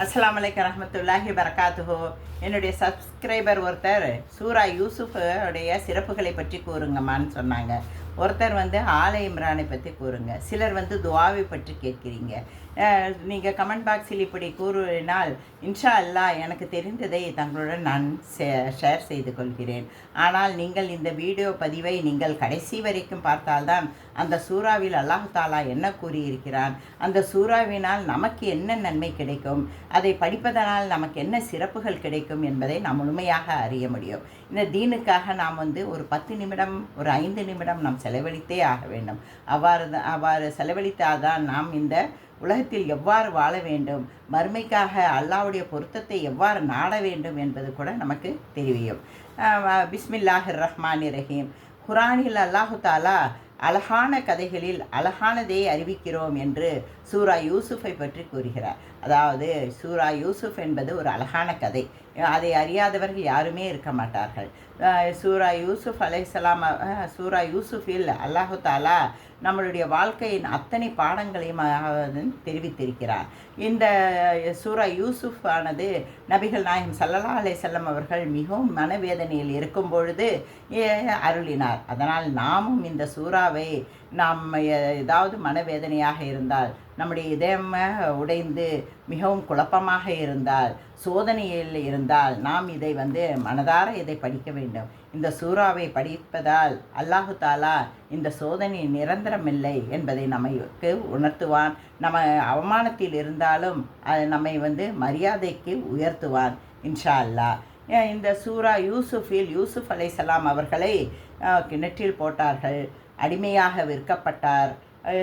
அஸ்லாம் வலைக்கம் ரஹமத்துல்லாஹி வரகாத்துஹோ என்னுடைய சப்ஸ்கிரைபர் ஒருத்தர் சூரா யூசுஃபுடைய சிறப்புகளை பற்றி கூறுங்கம்மான்னு சொன்னாங்க. ஒருத்தர் வந்து ஆலை இம்ரானை பற்றி கூறுங்க. சிலர் வந்து துவாவை பற்றி கேட்கிறீங்க. நீங்கள் கமெண்ட் பாக்ஸில் இப்படி கூறினால் இன்ஷா அல்லாஹ் எனக்கு தெரிந்ததை தங்களுடன் நான் ஷேர் செய்து கொள்கிறேன். ஆனால் நீங்கள் இந்த வீடியோ பதிவை நீங்கள் கடைசி வரைக்கும் பார்த்தால்தான் அந்த சூறாவில் அல்லாஹ் தாலா என்ன கூறியிருக்கிறான்? அந்த சூறாவினால் நமக்கு என்ன நன்மை கிடைக்கும்? அதை படிப்பதனால் நமக்கு என்ன சிறப்புகள் கிடைக்கும் என்பதை நாம் முழுமையாக அறிய முடியும். இந்த தீனுக்காக நாம் வந்து ஒரு பத்து நிமிடம் ஒரு ஐந்து நிமிடம் நம் செலவழித்தே ஆக வேண்டும். அவ்வாறு தான் அவ்வாறு செலவழித்தாதான் நாம் இந்த உலகத்தில் எவ்வாறு வாழ வேண்டும்? மறுமைக்காக அல்லாவுடைய பொருத்தத்தை எவ்வாறு நாட வேண்டும் என்பது கூட நமக்கு தெரியும். பிஸ்மில்லாஹிர் ரஹ்மான் ரஹீம். குரானில் அல்லாஹு தாலா அழகான கதைகளில் அழகானதை அறிவிக்கிறோம் என்று சூரா யூசுஃபை பற்றி கூறுகிறார். அதாவது சூரா யூசுஃப் என்பது ஒரு அழகான கதை. அதை அறியாதவர்கள் யாருமே இருக்க மாட்டார்கள். சூரா யூசுஃப் அலைசலாம் சூரா யூசுஃபில் அல்லாஹு தாலா நம்மளுடைய வாழ்க்கையின் அத்தனை பாடங்களையும் தெரிவித்திருக்கிறார். இந்த சூரா யூசுஃப் ஆனது நபிகள் நாயகம் சல்லல்லா அலை செல்லம் அவர்கள் மிகவும் மனவேதனையில் இருக்கும் பொழுது அருளினார். அதனால் நாமும் இந்த சூறாவை நாம் ஏதாவது மனவேதனையாக இருந்தால் நம்முடைய இதயம் உடைந்து மிகவும் குழப்பமாக இருந்தால் சோதனையில் இருந்தால் நாம் இதை வந்து மனதார இதை படிக்க வேண்டும். இந்த சூறாவை படிப்பதால் அல்லாஹு தாலா இந்த சோதனை நிரந்தரமில்லை என்பதை நமக்கு உணர்த்துவான். நம்ம அவமானத்தில் இருந்தாலும் அது நம்மை வந்து மரியாதைக்கு உயர்த்துவான் இன்ஷா அல்லா. இந்த சூரா யூசுஃபில் யூசுஃப் அலைசலாம் அவர்களை கிணற்றில் போட்டார்கள் அடிமையாக விற்கப்பட்டார்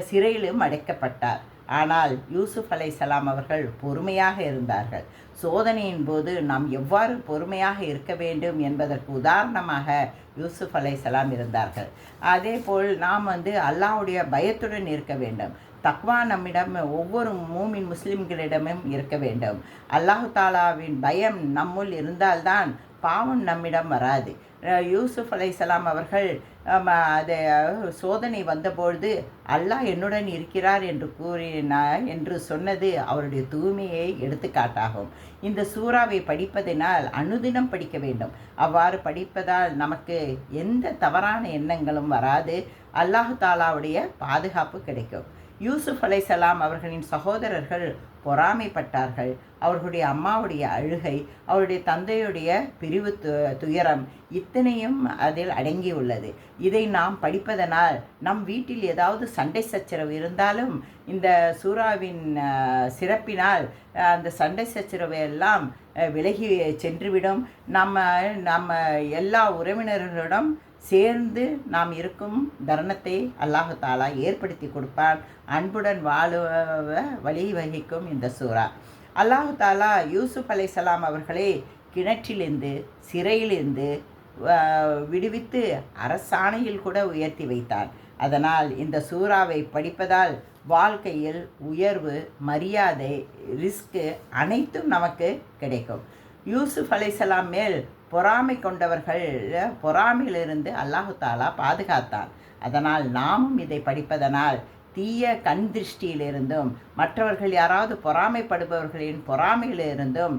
சிறையிலும் அடைக்கப்பட்டார். ஆனால் யூசுஃப் அலை சலாம் அவர்கள் பொறுமையாக இருந்தார்கள். சோதனையின் போது நாம் எவ்வாறு பொறுமையாக இருக்க வேண்டும் என்பதற்கு உதாரணமாக யூசுஃப் அலை சலாம் இருந்தார்கள். அதே போல் நாம் வந்து அல்லாவுடைய பயத்துடன் இருக்க வேண்டும். தக்வா நம்மிடம் ஒவ்வொரு மூமின் முஸ்லிம்களிடமும் இருக்க வேண்டும். அல்லாஹு தாலாவின் பயம் நம்முள் இருந்தால்தான் பாவம் நம்மிடம் வராது. யூசுஃப் அலைசலாம் அவர்கள் அது சோதனை வந்தபொழுது அல்லாஹ் என்னுடன் இருக்கிறார் என்று கூறினார் என்று சொன்னது அவருடைய தூய்மையை எடுத்துக்காட்டாகும். இந்த சூறாவை படிப்பதினால் அனுதினம் படிக்க வேண்டும். அவ்வாறு படிப்பதால் நமக்கு எந்த தவறான எண்ணங்களும் வராது. அல்லாஹு தாலாவுடைய பாதுகாப்பு கிடைக்கும். யூசுஃப் அலைசலாம் அவர்களின் சகோதரர்கள் பொறாமைப்பட்டார்கள். அவர்களுடைய அம்மாவுடைய அழுகை அவருடைய தந்தையுடைய பிரிவு து துயரம் இத்தனையும் அதில் அடங்கியுள்ளது. இதை நாம் படிப்பதனால் நம் வீட்டில் ஏதாவது சண்டை சச்சரவு இருந்தாலும் இந்த சூறாவின் சிறப்பினால் அந்த சண்டை சச்சரவை எல்லாம் விலகி சென்றுவிடும். நம்ம நம்ம எல்லா உறவினர்களிடம் சேர்ந்து நாம் இருக்கும் தருணத்தை அல்லாஹு தாலா ஏற்படுத்தி கொடுப்பான். அன்புடன் வாழுவ வழிவகிக்கும் இந்த சூறா. அல்லாஹு தாலா யூசுப் அலைசலாம் அவர்களே கிணற்றிலிருந்து சிறையிலிருந்து விடுவித்து அரசாணையில் கூட உயர்த்தி வைத்தார் அதனால் இந்த சூறாவை படிப்பதால் வாழ்க்கையில் உயர்வு மரியாதை ரிஸ்க்கு அனைத்தும் நமக்கு கிடைக்கும். யூசுப் அலைசலாம் மேல் பொறாமை கொண்டவர்கள் பொறாமையிலிருந்து அல்லாஹு தாலா பாதுகாத்தான். அதனால் நாமும் இதை படிப்பதனால் தீய கண் திருஷ்டியிலிருந்தும் மற்றவர்கள் யாராவது பொறாமைப்படுபவர்களின் பொறாமையிலிருந்தும்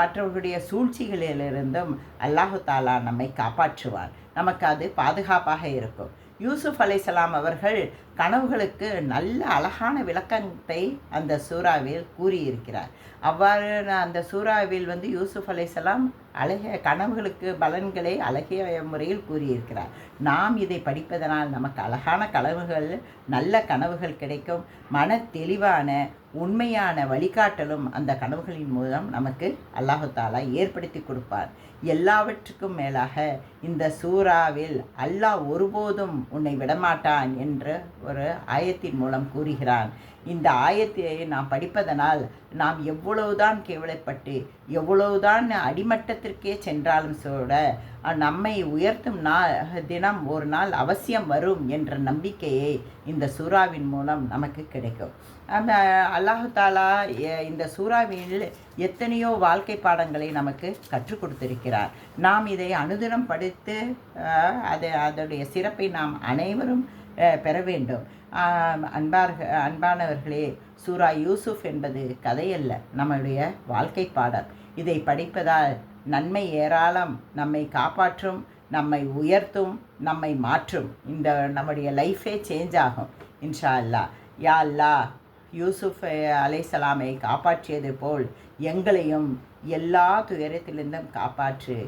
மற்றவர்களுடைய சூழ்ச்சிகளிலிருந்தும் அல்லாஹு தாலா நம்மை காப்பாற்றுவார் நமக்கு அது பாதுகாப்பாக இருக்கும். யூசுப் அலைசலாம் அவர்கள் கனவுகளுக்கு நல்ல அழகான விளக்கத்தை அந்த சூறாவில் கூறியிருக்கிறார். அவ்வாறு அந்த சூறாவில் வந்து யூசுப் அலைசலாம் அழகிய கனவுகளுக்கு பலன்களை அழகிய முறையில் கூறியிருக்கிறார். நாம் இதை படிப்பதனால் நமக்கு அழகான கனவுகள் நல்ல கனவுகள் கிடைக்கும். மன தெளிவான உண்மையான வழிகாட்டலும் அந்த கனவுகளின் மூலம் நமக்கு அல்லாஹாலா ஏற்படுத்தி கொடுப்பார். எல்லாவற்றுக்கும் மேலாக இந்த சூறாவில் அல்லாஹ் ஒருபோதும் உன்னை விடமாட்டான் என்று ஒரு ஆயத்தின் மூலம் கூறுகிறான். இந்த ஆயத்தை நாம் படிப்பதனால் நாம் எவ்வளவுதான் கேவலைப்பட்டு எவ்வளவுதான் அடிமட்டத்திற்கே சென்றாலும் கூட நம்மை உயர்த்தும் நாள் தினம் ஒரு நாள் அவசியம் வரும் என்ற நம்பிக்கையை இந்த சூறாவின் மூலம் நமக்கு கிடைக்கும். அந்த அல்லாஹு தாலா இந்த சூறாவில் எத்தனையோ வாழ்க்கை பாடங்களை நமக்கு கற்றுக் கொடுத்திருக்கிறார். நாம் இதை அனுதினம் படித்து அதை அதனுடைய சிறப்பை நாம் அனைவரும் பெற வேண்டும். அன்பார்க அன்பானவர்களே சூரா யூசுப் என்பது கதையல்ல நம்முடைய வாழ்க்கை பாடல். இதை படிப்பதால் நன்மை ஏராளம் நம்மை காப்பாற்றும் நம்மை உயர்த்தும் நம்மை மாற்றும். இந்த நம்முடைய லைஃபே சேஞ்ச் ஆகும் இன்ஷா அல்லா யா அல்லா யூசுஃப் அலைசலாமை காப்பாற்றியது போல் எங்களையும் எல்லா துயரத்திலிருந்தும் காப்பாற்று.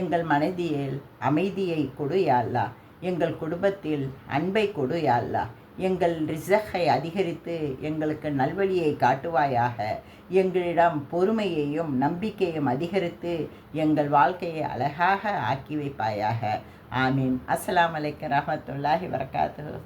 எங்கள் மனதியில் அமைதியை கொடு யா அல்லா எங்கள் குடும்பத்தில் அன்பை கொடு யா அல்லா எங்கள் ரிசகை அதிகரித்து எங்களுக்கு நல்வழியை காட்டுவாயாக. எங்களிடம் பொறுமையையும் நம்பிக்கையும் அதிகரித்து எங்கள் வாழ்க்கையை அழகாக ஆக்கி வைப்பாயாக. ஆமீன். அஸ்லாம் அலைக்கும் ரஹமத்துல்லாஹி வரகாத்து